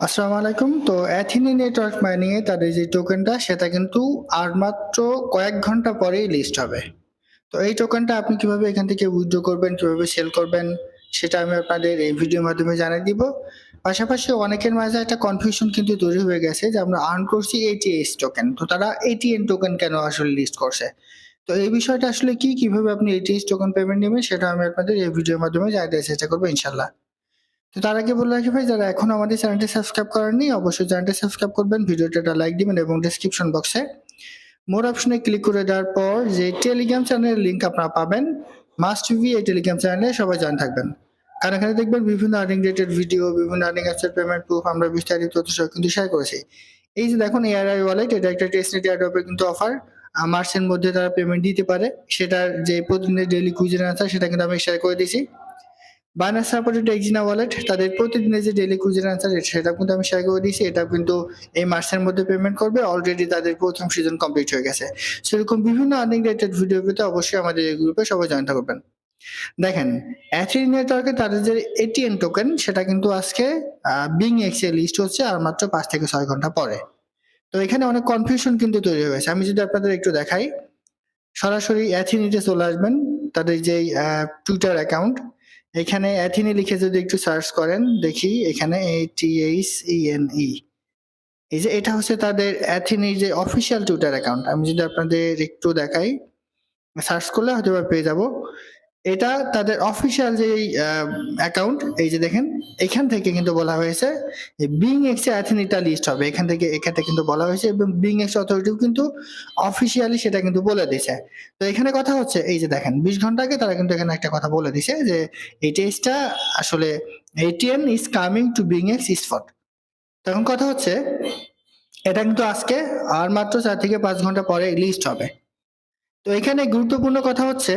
আসসালামু আলাইকুম। তো অ্যাথিনি নেটওয়ার্ক মাইনিং এ তাদের যে টোকেনটা সেটা কিন্তু আর মাত্র কয়েক ঘণ্টা পরেই লিস্ট হবে। তো এই টোকেনটা আপনি কীভাবে এখান থেকে উইথড্র করবেন, কীভাবে সেল করবেন, সেটা আমি আপনাদের এই ভিডিওর মাধ্যমে জানিয়ে দিব। পাশাপাশি অনেকের মাঝে একটা কনফিউশন কিন্তু তৈরি হয়ে গেছে যে আমরা আর্ন করছি এটিএস টোকেন তো তারা এটিএন টোকেন কেন আসলে লিস্ট করছে? তো এই বিষয়টা আসলে কি? কীভাবে আপনি এটিএস টোকেন পেমেন্ট নেবেন, সেটা আমি আপনাদের এই ভিডিওর মাধ্যমে জানাতে চেষ্টা করব ইনশাল্লাহ তো তার আগে বলে রাখি ভাই, যারা এখন আমাদের চ্যানেলটি সাবস্ক্রাইব করেননি, অবশ্যই চ্যানেলটি সাবস্ক্রাইব করবেন ভিডিওটা লাইক দিবেন এবং ডেসক্রিপশন বক্সে মোর অপশনে ক্লিক করে দেওয়ার পর যে টেলিগ্রাম চ্যানেলের লিঙ্ক আপনারা পাবেন মাস্ট বি এই টেলিগ্রাম চ্যানেলে সবাই জয়েন থাকবেন। কারণ এখানে দেখবেন বিভিন্ন আর্নিং রিলেটেড ভিডিও বিভিন্ন আর্নিং অ্যাপসের পেমেন্ট প্রুফ আমরা বিস্তারিত তথ্য সব কিন্তু শেয়ার করেছি। এই যে দেখুন এআরআই ওয়ালেট এটা একটা টেস্টনেট এয়ারড্রপের কিন্তু অফার মার্চের মধ্যে তারা পেমেন্ট দিতে পারে। সেটার যে প্রতিদিনের ডেইলি কুইজের আনসার সেটা কিন্তু আমি শেয়ার করে দিয়েছি। বাইনান্স সাপোর্টেড এক্সিনা ওয়ালেট তাদের প্রতিদিনের যে ডেইলি কুইজের আনসার সেটা কিন্তু আমি শেয়ার করে দিয়েছি। এটা কিন্তু এই মাসের মধ্যে পেমেন্ট করবে। অলরেডি তাদের প্রথম সিজন কমপ্লিট হয়ে গেছে। সেরকম বিভিন্ন আর্নিং রিলেটেড ভিডিও পেতে অবশ্যই আমাদের এই গ্রুপে সবাই জয়েন করবেন দেখেন অ্যাথিন নেটওয়ার্কে তাদের যে এটিএন টোকেন সেটা কিন্তু আজকে বিং এক্সে লিস্ট হচ্ছে আর মাত্র পাঁচ থেকে ছয় ঘণ্টা পরে। তো, এখানে অনেক কনফিউশন কিন্তু তৈরি হয়েছে। আমি যদি আপনাদের একটু দেখাই, সরাসরি অ্যাথিনিতে চলে আসবেন, তাদের যে টুইটার অ্যাকাউন্ট এখানে অ্যাথিনি লিখে যদি একটু সার্চ করেন, দেখি এখানে এ T H E N E এই যে এটা হচ্ছে তাদের অ্যাথিনির যে অফিসিয়াল টুইটার অ্যাকাউন্ট আমি যদি আপনাদের একটু দেখাই সার্চ করলে হয়তো পেয়ে যাব। এটা তাদের অফিসিয়াল যে অ্যাকাউন্ট এই যে দেখেন, এখান থেকে কিন্তু বলা হয়েছে বিং এক্স অ্যাথিনিটা লিস্ট হবে। এখান থেকে এখানে কিন্তু বলা হয়েছে এবং বিং এক্স অথরিটিও কিন্তু অফিসিয়ালি সেটা কিন্তু বলে দিছে তো এখানে কথা হচ্ছে, এই যে দেখেন, বিশ ঘণ্টা আগে তারা কিন্তু এখানে একটা কথা বলে দিছে যে এই টেস্টটা আসলে ATN is coming to BingX spot তখন কথা হচ্ছে, এটা কিন্তু আজকে আর মাত্র চার থেকে পাঁচ ঘণ্টা পরে লিস্ট হবে। তো এখানে গুরুত্বপূর্ণ কথা হচ্ছে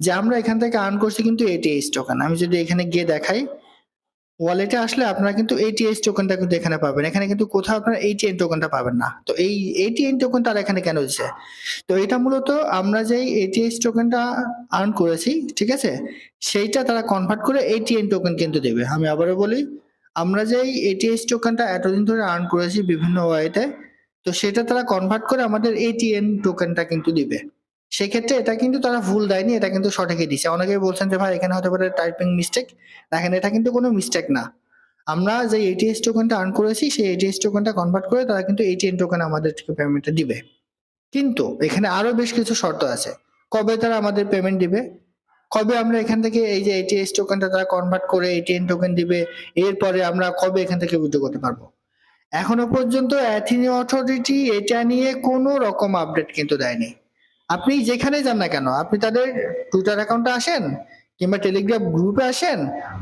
যে আমরা এখান থেকে আর্ন করছি কিন্তু এটিএস টোকেন আমি যদি এখানে গিয়ে দেখাই ওয়ালেটে আসলে আপনারা কিন্তু এটিএস টোকেনটা কিন্তু এখানে পাবেন। এখানে কিন্তু কোথাও আপনারা এইটিএন টোকেনটা পাবেন না। তো এই এটিএন টোকেন তারা এখানে কেন দিচ্ছে তো এটা মূলত আমরা যেই এটিএস টোকেনটা আর্ন করেছি, ঠিক আছে? সেইটা তারা কনভার্ট করে এটিএন টোকেন কিন্তু দেবে। আমি আবারও বলি, আমরা যেই এটিএস টোকেনটা এতদিন ধরে আর্ন করেছি বিভিন্ন ওয়াইতে তো সেটা তারা কনভার্ট করে আমাদের এটিএন টোকেনটা কিন্তু দিবে। সেক্ষেত্রে এটা কিন্তু তারা ভুল দেয়নি, এটা কিন্তু সঠিকই দিছে অনেকে বলছেন যে, ভাই, এখানে হতে পারে টাইপিং মিস্টেক দেখেন, এটা কিন্তু কোনো মিস্টেক না। আমরা যে এটিএস টোকেনটা আর্ন করেছি, সেই এটিএস টোকেনটা কনভার্ট করে তারা কিন্তু এটিএন টোকেন আমাদের থেকে পেমেন্টটা দিবে। কিন্তু এখানে আরও বেশ কিছু শর্ত আছে। কবে তারা আমাদের পেমেন্ট দিবে? কবে আমরা এখান থেকে এই যে এটিএস টোকেনটা তারা কনভার্ট করে এটিএন টোকেন দিবে, এরপরে আমরা কবে এখান থেকে উইথড্র করতে পারব? এখনও পর্যন্ত অ্যাথিনি অথরিটি এটা নিয়ে কোনো রকম আপডেট কিন্তু দেয়নি। আপনি যেখানে যান না কেন? আপনি তাদের টুইটার অ্যাকাউন্টে আসেন কিংবা টেলিগ্রাম গ্রুপে আসেন,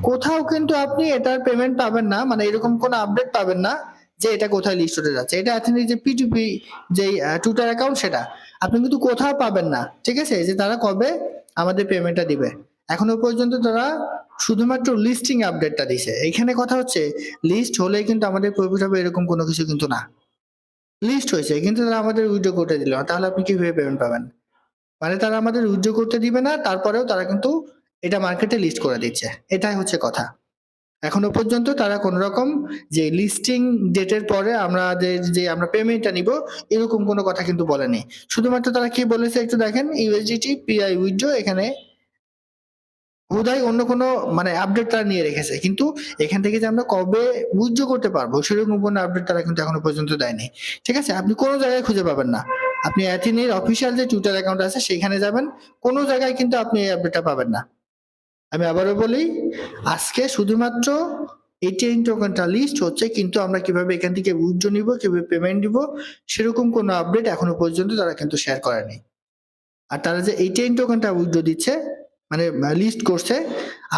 কোথাও কিন্তু আপনি এটার পেমেন্ট পাবেন না মানে এরকম কোনো আপডেট পাবেন না যে এটা কোথায় লিস্ট হতে যাচ্ছে। এটা অ্যাথেনির যে পিটুপি যে টুইটার অ্যাকাউন্ট সেটা। আপনি কিন্তু কোথাও পাবেন না, ঠিক আছে? যে তারা কবে আমাদের পেমেন্টটা দিবে। এখনও পর্যন্ত তারা শুধুমাত্র লিস্টিং আপডেটটা দিছে। এখানে কথা হচ্ছে লিস্ট হলে কিন্তু আমাদের প্রফিট হবে এরকম কোনো কিছু কিন্তু না। লিস্ট হয়েছে, কিন্তু তারা আমাদের উইথড্র করতে দিল না। তাহলে আপনি কীভাবে পেমেন্ট পাবেন? মানে তারা আমাদের উইথড্র করতে দিবে না, তারপরেও তারা কিন্তু এটা মার্কেটে লিস্ট করে দিচ্ছে। এটাই হচ্ছে কথা। এখনও পর্যন্ত তারা কোন রকম যে লিস্টিং ডেটের পরে আমাদের যে আমরা পেমেন্টটা নিব, এরকম কোনো কথা কিন্তু বলেনি। শুধুমাত্র তারা কি বলেছে একটু দেখেন ইউএসডিটি পিআই উইথড্র এখানে বোধহয় অন্য কোনো মানে আপডেট তারা নিয়ে রেখেছে। কিন্তু এখান থেকে যে আমরা কবে উইথড্র করতে পারব, সেরকম কোনো আপডেট তারা কিন্তু এখনও পর্যন্ত দেয়নি। ঠিক আছে? আপনি কোনো জায়গায় খুঁজে পাবেন না। আপনি অ্যাথিনের অফিসিয়াল যে টুইটার অ্যাকাউন্ট আছে, সেখানে যাবেন। কোনো জায়গায় কিন্তু আপনি এই আপডেটটা পাবেন না। আমি আবারও বলি, আজকে শুধুমাত্র এটিএন টোকেনটা লিস্ট হচ্ছে, কিন্তু আমরা কীভাবে এখান থেকে উইথড্র নিব, কীভাবে পেমেন্ট দিব সেরকম কোনো আপডেট এখনও পর্যন্ত তারা কিন্তু শেয়ার করেনি। আর তারা যে এটিএন টোকেনটা উইথড্র দিচ্ছে মানে লিস্ট করছে।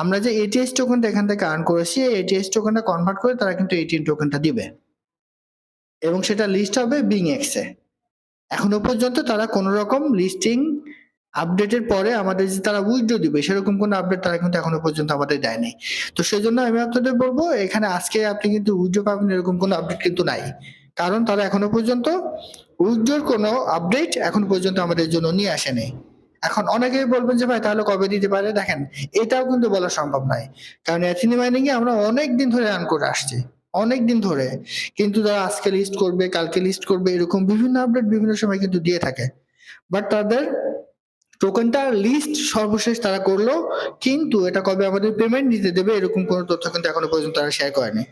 আমরা যে এটিএস টোকেনটা এখান থেকে আর্ন করেছি, এই এটিএস টোকেনটা কনভার্ট করে তারা কিন্তু এটিএন টোকেনটা দিবে। এবং সেটা লিস্ট হবে বিং এক্সে এখনও পর্যন্ত তারা কোনো রকম লিস্টিং আপডেটের পরে আমাদের যে তারা উইথড্র দিবে, সেরকম কোনো আপডেট তারা কিন্তু এখনও পর্যন্ত আমাদের দেয়নি। তো সেই জন্য আমি আপনাদের বলব, এখানে আজকে আপনি কিন্তু উইথড্র পাবেন এরকম কোনো আপডেট কিন্তু নাই। কারণ তারা এখনও পর্যন্ত উইথড্রর কোনো আপডেট এখনও পর্যন্ত আমাদের জন্য নিয়ে আসেনি। এখন অনেকেই বলবেন যে, ভাই, তাহলে কবে দিতে পারে? দেখেন, এটাও কিন্তু বলা সম্ভব নয়। কারণ অ্যাথিনি মাইনিং এ আমরা অনেক দিন ধরে রান করে আসছি। অনেক দিন ধরে। কিন্তু তারা আজকে লিস্ট করবে, কালকে লিস্ট করবে, এরকম বিভিন্ন আপডেট বিভিন্ন সময় কিন্তু দিয়ে থাকে। বাট তাদের টোকেনটা লিস্ট সর্বশেষ তারা করল, কিন্তু এটা কবে আমাদের পেমেন্ট দিতে দেবে, এরকম কোনো তথ্য কিন্তু এখনও পর্যন্ত তারা শেয়ার করেনি।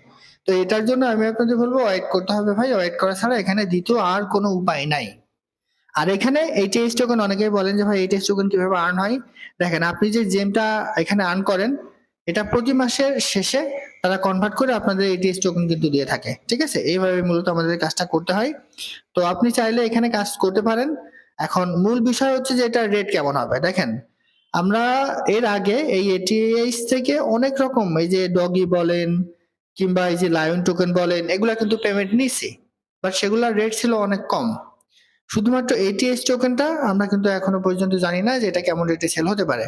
তো এটার জন্য আমি আপনাদের বলব ওয়েট করতে হবে ভাই। ওয়েট করা ছাড়া এখানে দ্বিতীয় আর কোনো উপায় নাই। আর এখানে এই টেস্ট টোকেন অনেকেই বলেন যে, ভাই, এই টেস্ট টোকেন কীভাবে আর্ন হয়? দেখেন, আপনি যে জেমটা এখানে আর্ন করেন, এটা প্রতি মাসের শেষে তারা কনভার্ট করে আপনাদের টেস্ট টোকেন কিন্তু দিয়ে থাকে। ঠিক আছে? এইভাবে মূলত আমাদের কাজটা করতে হয়। তো আপনি চাইলে এখানে কাজ করতে পারেন। এখন মূল বিষয় হচ্ছে যে এটা রেট কেমন হবে? দেখেন, আমরা এর আগে এই এটিএইচ থেকে অনেক রকম এই যে ডগি বলেন কিংবা এই যে লায়ন টোকেন বলেন, এগুলা কিন্তু পেমেন্ট নিছি। বাট সেগুলোর রেট ছিল অনেক কম। শুধুমাত্র এটিএস টোকেনটা আমরা কিন্তু এখনও পর্যন্ত জানি না যে এটা কেমন রেটে সেল হতে পারে।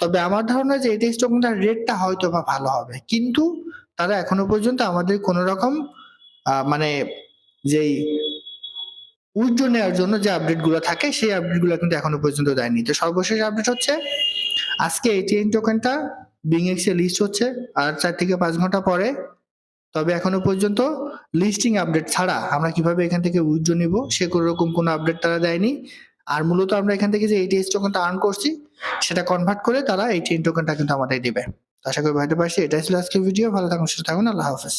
তবে আমার ধারণা যে এটিএস টোকেনটার রেটটা হয়তো বা ভালো হবে। কিন্তু তারা এখনও পর্যন্ত আমাদের কোনো রকম মানে যেই উইথড্র নেওয়ার জন্য যে আপডেটগুলো থাকে, সেই আপডেটগুলো কিন্তু এখনও পর্যন্ত দেয়নি। তো সর্বশেষ আপডেট হচ্ছে, আজকে এটিএন টোকেনটা বিংএক্স এ লিস্ট হচ্ছে, আর চার থেকে পাঁচ ঘণ্টা পরে তবে এখনও পর্যন্ত লিস্টিং আপডেট ছাড়া আমরা কীভাবে এখান থেকে উইথড্র নিব, সে কোনো রকম কোনো আপডেট তারা দেয়নি। আর মূলত আমরা এখান থেকে যে এইটিএস টোকেনটা আর্ন করছি, সেটা কনভার্ট করে তারা এইটিএন টোকেনটা কিন্তু আমাদের দেবে। আশা করি ভাইতে পাশে এটাই ছিল আজকের ভিডিও ভালো থাকুন, সুস্থ থাকুন, আল্লাহ হাফেজ।